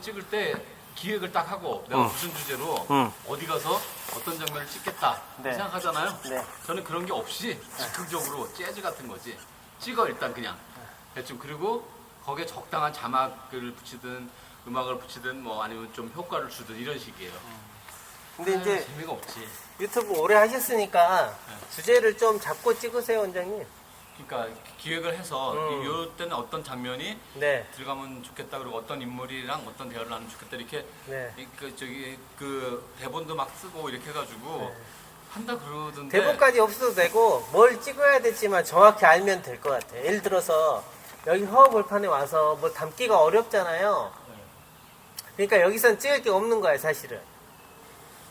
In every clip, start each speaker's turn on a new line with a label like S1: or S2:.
S1: 찍을 때 기획을 딱 하고 내가
S2: 응.
S1: 무슨 주제로
S2: 응.
S1: 어디 가서 어떤 장면을 찍겠다
S2: 네.
S1: 생각하잖아요.
S2: 네.
S1: 저는 그런 게 없이 즉흥적으로 재즈 같은 거지. 찍어 일단 그냥 대충 그리고 거기에 적당한 자막을 붙이든 음악을 붙이든 뭐 아니면 좀 효과를 주든 이런 식이에요.
S2: 근데 이제
S1: 아, 재미가 없지.
S2: 유튜브 오래 하셨으니까 주제를 좀 잡고 찍으세요, 원장님.
S1: 그러니까 기획을 해서
S2: 음.
S1: 요 때는 어떤 장면이
S2: 네,
S1: 들어가면 좋겠다 그리고 어떤 인물이랑 어떤 대화를 나누면 좋겠다 이렇게
S2: 네.
S1: 이- 그 저기 그 대본도 막 쓰고 이렇게 해가지고 한다 그러던데
S2: 대본까지 없어도 되고 뭘 찍어야 될지만 정확히 알면 될 것 같아요. 예를 들어서 여기 허허벌판에 와서 뭐 담기가 어렵잖아요. 그러니까 여기선 찍을 게 없는 거야, 사실은.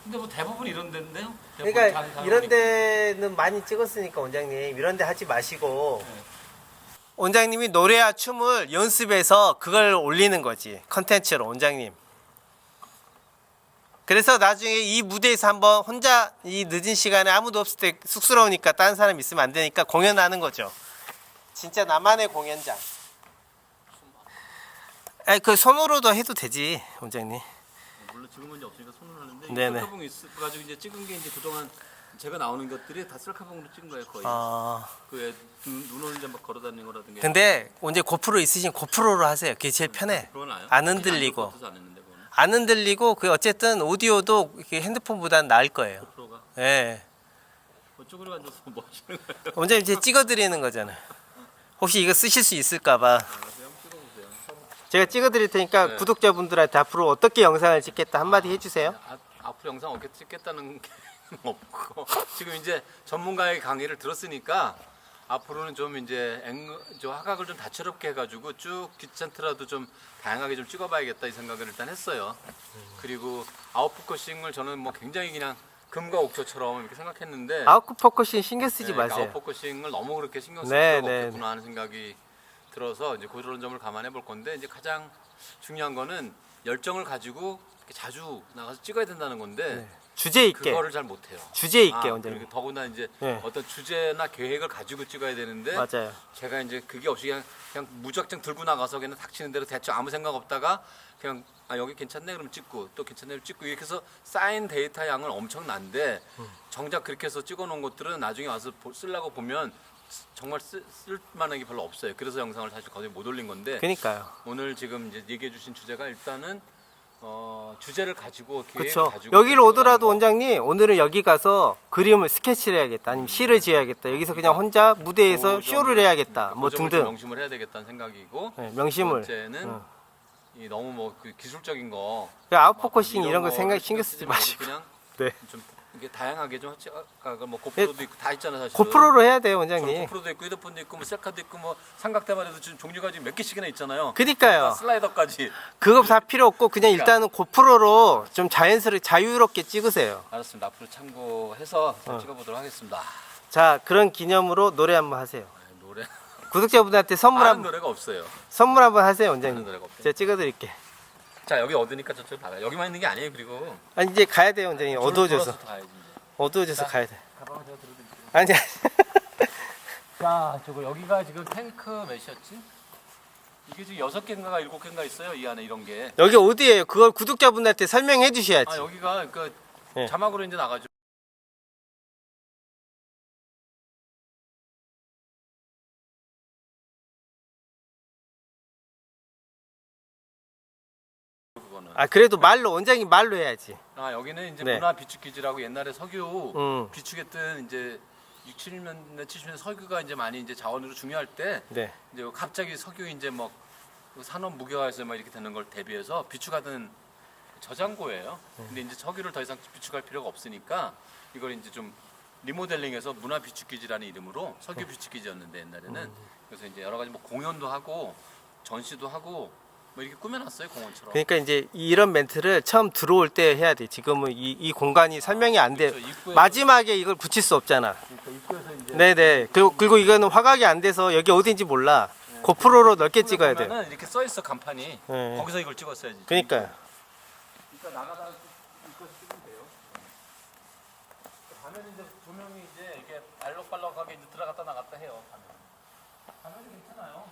S1: 근데 뭐 대부분 이런 데인데요. 대부분
S2: 그러니까 이런. 데는 많이 찍었으니까 원장님 이런 데 하지 마시고
S1: 네.
S2: 원장님이 노래와 춤을 연습해서 그걸 올리는 거지 컨텐츠로 원장님 그래서 나중에 이 무대에서 한번 혼자 이 늦은 시간에 아무도 없을 때 쑥스러우니까 다른 사람 있으면 안 되니까 공연하는 거죠 진짜 나만의 공연장 아니 그 손으로도 해도 되지 원장님
S1: 물론 지금 문제 없으니까 손을 하는데
S2: 네네.
S1: 셀카봉 있어가지고 이제 찍은 게 이제 그동안 제가 나오는 것들이 다 셀카봉으로 찍은 거예요 거의.
S2: 어...
S1: 그눈 오는 데막 걸어다니는 거라든가.
S2: 근데 언제 고프로 있으신 고프로로 하세요. 그게 제일 편해.
S1: 그건 아요?
S2: 안 흔들리고.
S1: 안 했는데.
S2: 안 흔들리고 그 어쨌든 오디오도 이렇게 핸드폰보다는 나을 거예요.
S1: 프로가
S2: 예.
S1: 그쪽으로 앉아서 뭐 하시는 거예요?
S2: 원장님 이제 찍어드리는 거잖아요. 혹시 이거 쓰실 수 있을까봐
S1: 아.
S2: 제가 찍어드릴 테니까
S1: 네.
S2: 구독자분들한테 앞으로 어떻게 영상을 찍겠다 한마디 해주세요.
S1: 아, 앞으로 영상 어떻게 찍겠다는 게 없고 지금 이제 전문가의 강의를 들었으니까 앞으로는 좀 이제 앵, 저 화각을 좀 다채롭게 해가지고 쭉 귀찮더라도 좀 다양하게 좀 찍어봐야겠다 이 생각을 일단 했어요. 그리고 아웃포커싱을 저는 뭐 굉장히 그냥 금과 옥조처럼 이렇게 생각했는데
S2: 아웃 포커싱 신경 쓰지
S1: 네, 그러니까
S2: 마세요.
S1: 아웃포커싱을 너무 그렇게 신경 쓸
S2: 네,
S1: 필요가
S2: 네,
S1: 없겠구나 하는 생각이 들어서 이제 그런 점을 감안해 볼 건데 이제 가장 중요한 거는 열정을 가지고 이렇게 자주 나가서 찍어야 된다는 건데
S2: 네. 주제 있게.
S1: 그거를 잘 못해요.
S2: 주제 있게
S1: 아. 그리고 더구나 이제
S2: 네.
S1: 어떤 주제나 계획을 가지고 찍어야 되는데
S2: 맞아요.
S1: 제가 이제 그게 없이 그냥, 그냥 무작정 들고 나가서 그냥 닥치는 대로 대충 아무 생각 없다가 그냥 아 여기 괜찮네 그럼 찍고 또 괜찮네 그럼 찍고 이렇게 해서 쌓인 데이터 양은 엄청난데
S2: 음.
S1: 정작 그렇게 해서 찍어 놓은 것들은 나중에 와서 보- 쓰려고 보면 정말 쓸, 쓸 만한 게 별로 없어요. 그래서 영상을 사실 거의 못 올린 건데
S2: 그니까요.
S1: 오늘 지금 이제 얘기해 주신 주제가 일단은 어, 주제를 가지고
S2: 그렇죠.
S1: 가지고
S2: 여기를 오더라도
S1: 거.
S2: 원장님 오늘은 여기 가서 그림을 스케치를 해야겠다. 아니면 시를 지어야겠다. 여기서 그냥 혼자 무대에서
S1: 그
S2: 쇼를 해야겠다.
S1: 뭐좀
S2: 등등.
S1: 명심을 해야 되겠다는 생각이고
S2: 네,
S1: 두
S2: 명심을.
S1: 번째는
S2: 어.
S1: 이 너무 뭐 그 기술적인
S2: 거그 아웃포커싱
S1: 막
S2: 이런 거
S1: 거를
S2: 생각 신경 쓰지 마시고.
S1: 그냥
S2: 네.
S1: 좀 이게 다양하게 좀 하지 아까 뭐 고프로도 있고 다 있잖아 사실
S2: 고프로로 해야 돼요, 원장님.
S1: 고프로도 있고 휴대폰도 있고 뭐 셀카도 있고 뭐 삼각대만 해도 지금 종류가 지금 몇 개씩이나 있잖아요
S2: 그니까요.
S1: 슬라이더까지
S2: 그거 다 필요 없고 그냥
S1: 그러니까.
S2: 일단은 고프로로 좀 자연스럽게 자유롭게 찍으세요.
S1: 알았습니다 앞으로 참고해서 잘
S2: 어.
S1: 찍어보도록 하겠습니다
S2: 자, 그런 기념으로 노래 한번 하세요.
S1: 아, 노래
S2: 구독자분들한테 선물
S1: 아는
S2: 한
S1: 노래가 없어요
S2: 선물 한번 하세요, 원장님.
S1: 노래가 없대요
S2: 제가 찍어드릴게.
S1: 자 여기 어두니까 저쪽 나가 여기만 있는 게 아니에요 그리고
S2: 아니 이제 가야 돼요, 원장님.
S1: 저를
S2: 어두워져서.
S1: 가야지 이제.
S2: 어두워져서
S1: 자.
S2: 가야 돼.
S1: 가방을 제가 들어드릴게요
S2: 아니,
S1: 자, 저거 여기가 지금 탱크 몇이었지? 이게 지금 여섯 개인가 일곱 개인가 있어요. 이 안에 이런 게.
S2: 여기 어디예요? 그걸 구독자분들한테 설명해 주셔야지.
S1: 아 여기가 그
S2: 네.
S1: 자막으로 이제 나가죠. 그거는.
S2: 아, 그래도 말로 원장님 말로 해야지.
S1: 아 여기는 이제
S2: 네.
S1: 문화 비축 기지라고 옛날에 석유
S2: 음.
S1: 비축했던 이제 6, 70년대 70년대 석유가 이제 많이 이제 자원으로 중요할 때
S2: 네.
S1: 이제 갑자기 석유 이제 뭐 산업 무기화해서 막 이렇게 되는 걸 대비해서 비축하던 저장고예요. 근데 이제 석유를 더 이상 비축할 필요가 없으니까 이걸 이제 좀 리모델링해서 문화 비축 기지라는 이름으로 석유 비축 기지였는데 옛날에는 그래서 이제 여러 가지 뭐 공연도 하고 전시도 하고 뭐 이렇게 꾸며놨어요 공원처럼.
S2: 그러니까 이제 이런 멘트를 처음 들어올 때 해야 돼. 지금은 이, 이 공간이 설명이 안 돼.
S1: 그렇죠. 입구에서-
S2: 마지막에 이걸 붙일 수 없잖아.
S1: 그러니까 입구에서 이제
S2: 네네. 그리고, 그리고 이거는 화각이 안 돼서 여기 어딘지 몰라. 고프로로 넓게 찍어야 돼.
S1: 보면은 이렇게 써 있어 간판이.
S2: 네.
S1: 거기서 이걸 찍었어야지.
S2: 그러니까요.
S1: 그러니까 나가다가 이거 찍으면 돼요. 가면 이제 조명이 이제 이게 알록달록하게 이제 들어갔다 나갔다 해요. 가면이 괜찮아요.